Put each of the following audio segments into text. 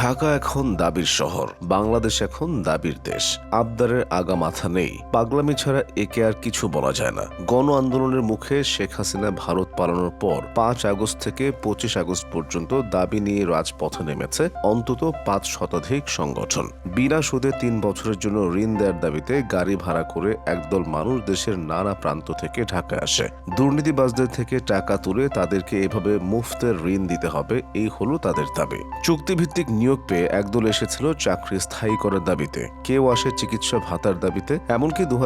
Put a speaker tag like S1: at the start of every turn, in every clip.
S1: ঢাকা এখন দাবির শহর, বাংলাদেশ এখন দাবির দেশ। আবদারের আগা মাথা নেই। পাগলামি ছাড়া একে আর কিছু বলা যায় না। গণ আন্দোলনের মুখে শেখ হাসিনা ভারত পালানোর পর পাঁচ আগস্ট থেকে পঁচিশ আগস্ট পর্যন্ত দাবি নিয়ে রাজপথে নেমেছে অন্তত পাঁচ শতাধিক সংগঠন। বিনা সুদে তিন বছরের জন্য ঋণ দেওয়ার দাবিতে গাড়ি ভাড়া করে একদল মানুষ দেশের নানা প্রান্ত থেকে ঢাকায় আসে। দুর্নীতিবাজদের থেকে টাকা তুলে তাদেরকে এভাবে মুফতের ঋণ দিতে হবে, এই হলো তাদের দাবি। চুক্তিভিত্তিক নিয়োগ পেয়ে একদল এসেছিল চাকরি স্থায়ী করার দাবিতে। কেউ আসে চিকিৎসা ভাতার দাবিতে। এমনকি দু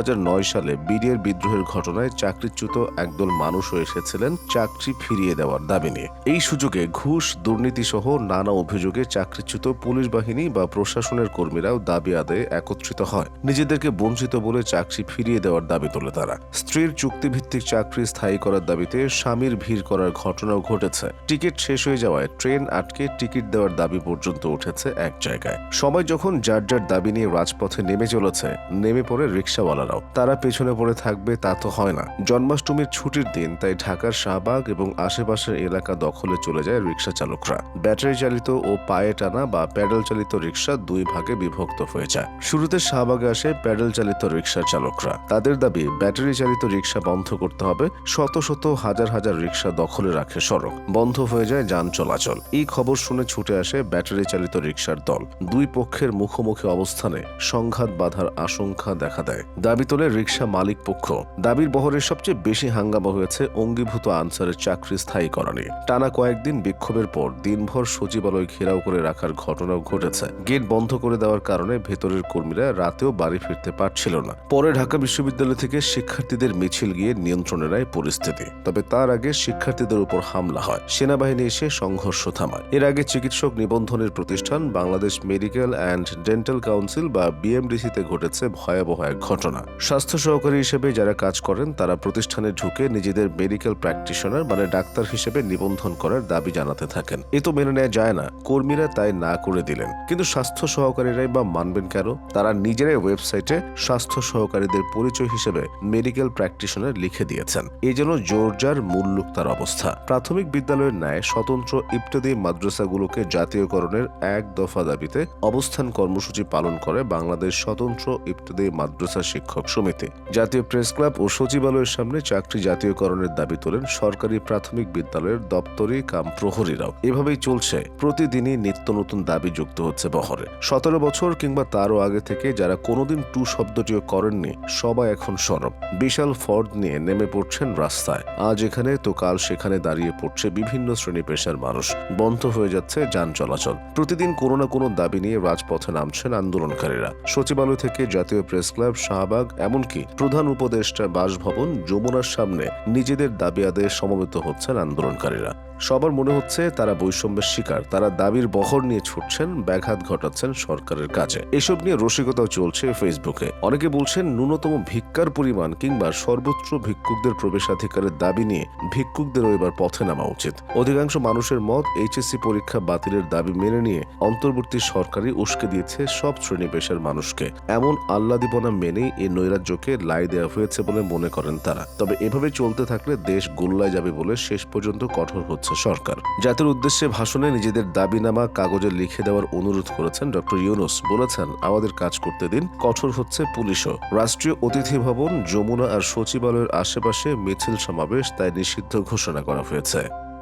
S1: সালে বিডিআর বিদ্রোহের ঘটনায় চাকরিচ্যুত একদল মানুষও এসেছিলেন চাকরি ফিরিয়ে দেওয়ার দাবি নিয়ে। এই সুযোগে ঘুষ দুর্নীতি সহ নানা অভিযোগে চাকরিচ্যুত পুলিশ বাহিনী বা প্রশাসনের কর্মীরাও দাবি আদায়ে একত্রিত হয়। নিজেদেরকে বঞ্চিত বলে চাকরি ফিরিয়ে দেওয়ার দাবি তোলে তারা। স্ত্রীর চুক্তিভিত্তিক চাকরি স্থায়ী করার দাবিতে স্বামীর ভিড় করার ঘটনাও ঘটেছে। টিকিট শেষ হয়ে যাওয়ায় ট্রেন আটকে টিকিট দেওয়ার দাবি পর্যন্ত উঠেছে এক জায়গায়। সবাই যখন যার যার দাবি নিয়ে রাজপথে নেমে চলেছে, নেমে পড়ে রিক্সাওয়ালারাও। তারা পেছনে পড়ে থাকবে তা তো হয় না। জন্মাষ্টমীর ছুটির দিন, তাই ঢাকার শাহবাগ এবং আশেপাশের এলাকা দখলে চলে যায় রিক্সা চালকরা। ব্যাটারি চালিত ও পায়ে টানা বা প্যাডেল চালিত রিক্সা দুই ভাগে বিভক্ত হয়ে যায়। শুরুতে শাহবাগে আসে প্যাডেল চালিত রিক্সা চালকরা। তাদের দাবি, ব্যাটারি চালিত রিক্সা বন্ধ করতে হবে। শত শত হাজার হাজার রিক্সা দখলে রাখে সড়ক। বন্ধ হয়ে যায় যান চলাচল। এই খবর শুনে ছুটে আসে ব্যাটারি চালিত রিক্সার দল। দুই পক্ষের মুখোমুখি অবস্থানে সংঘাত বাধার আশঙ্কা দেখা দেয়। দাবি তোলে রিক্সা মালিক পক্ষ। দাবির বহরের সবচেয়ে বেশি হাঙ্গামা হয়েছে অঙ্গীভূত আনসারের চাকরি স্থায়ী করা নিয়ে টানা কয়েকদিন বিক্ষোভের পর দিনভর সচিবালয় ঘেরাও করে রাখার ঘটনাও ঘটেছে। গেট বন্ধ করে দেওয়ার কারণে ভেতরের কর্মীরা রাতেও বাড়ি ফিরতে পারছিল না। পরে ঢাকা বিশ্ববিদ্যালয় থেকে শিক্ষার্থীদের মিছিল গিয়ে নিয়ন্ত্রণে নেয় পরিস্থিতি। তবে তার আগে শিক্ষার্থীদের উপর হামলা হয়। সেনাবাহিনী এসে সংঘর্ষ থামায়। এর আগে চিকিৎসক নিবন্ধনের প্রতিষ্ঠান Bangladesh medical and dental council বা বিএমডিসিতে ঘটেছে ভয়াবহ এক ঘটনা। স্বাস্থ্য সহকারী হিসেবে যারা কাজ করেন, তারা প্রতিষ্ঠানে ঢুকে নিজেদের মেডিকেল প্র্যাকটিশনার মানে ডাক্তার হিসেবে নিবন্ধন করার দাবি জানাতে থাকেন। এ তো মেনে নেওয়া যায় না, কর্মীরা তাই না করে দিলেন। কিন্তু স্বাস্থ্য সহকারীরাই বা মানবেন কেন? তারা নিজেরাই ওয়েবসাইটে স্বাস্থ্য সহকারীদের পরিচয় হিসেবে মেডিকেল প্র্যাকটিশনার লিখে দিয়েছেন। এই জন্য জোরজার মূল্যুক তার অবস্থা। প্রাথমিক বিদ্যালয়ের ন্যায় স্বতন্ত্র ইবতদি মাদ্রাসাগুলোকে জাতীয়করণের এক দফা দাবিতে অবস্থান কর্মসূচি পালন করে বাংলাদেশ স্বতন্ত্র ইবতদি মাদ্রাসা শিক্ষক সমিতি। জাতীয় প্রেস ক্লাব ও সচিবালয়ের সামনে চাকরি জাতীয়করণের দাবি তোলেন সরকারি প্রাথমিক বিদ্যালয়ের দপ্তরি কাম প্রহরীরাও। এভাবেই চলছে। প্রতিদিনই নিত্য নতুন দাবি যুক্ত হচ্ছে বহরে। সতেরো বছর কিংবা তারও আগে থেকে যারা কোনোদিন টু শব্দটিও করেননি, সবাই এখন সরব। বিশাল ফর্দ নিয়ে নেমে পড়ছেন রাস্তায়। আজ এখানে তো কাল সেখানে দাঁড়িয়ে পড়ছে বিভিন্ন শ্রেণি পেশার মানুষ। বন্ধ হয়ে যাচ্ছে যান চলাচল। প্রতিদিন কোনো না কোনো দাবি নিয়ে রাজপথে নামছেন আন্দোলনকারীরা। সচিবালয় থেকে জাতীয় প্রেস ক্লাব, শাহবাগ, এমনকি প্রধান উপদেষ্টা বাসভবন যমুনার সামনে নিজেদের দাবি আদায়ে সমবেত হচ্ছেন আন্দোলনকারীরা। সবার মনে হচ্ছে তারা বৈষম্যের শিকার। তারা দাবির বহর নিয়ে ছুটছেন, ব্যাঘাত ঘটাচ্ছেন সরকারের কাজে এসব নিয়ে রসিকতাও চলছে ফেসবুকে। অনেকে বলছেন, ন্যূনতম ভিক্ষার পরিমাণ কিংবা সর্বোচ্চ ভিক্ষুকদের প্রবেশাধিকারের দাবি নিয়ে ভিক্ষুকদেরও এবার পথে নামা উচিত। অধিকাংশ মানুষের মত এইচএসসি পরীক্ষা বাতিলের দাবি মেনে নিয়ে অন্তর্বর্তী সরকারই উস্কে দিয়েছে সব শ্রেণি পেশার মানুষকে। এমন আল্লাদিপনা মেনেই এই নৈরাজ্যকে লাই দেওয়া হয়েছে বলে মনে করেন তারা। তবে এভাবে চলতে থাকলে দেশ গোল্লায় যাবে বলে শেষ পর্যন্ত কঠোর হচ্ছে সরকার। জাতির উদ্দেশ্যে ভাষণে নিজেদের দাবিনামা কাগজে লিখে দেওয়ার অনুরোধ করেছেন ডক্টর ইউনুস। বলেছেন, আমাদের কাজ করতে দিন, কঠোর হচ্ছে পুলিশও। রাষ্ট্রীয় অতিথি ভবন, যমুনা আর সচিবালয়ের আশেপাশে মিছিল সমাবেশ, তাই নিষিদ্ধ ঘোষণা করা হয়েছে।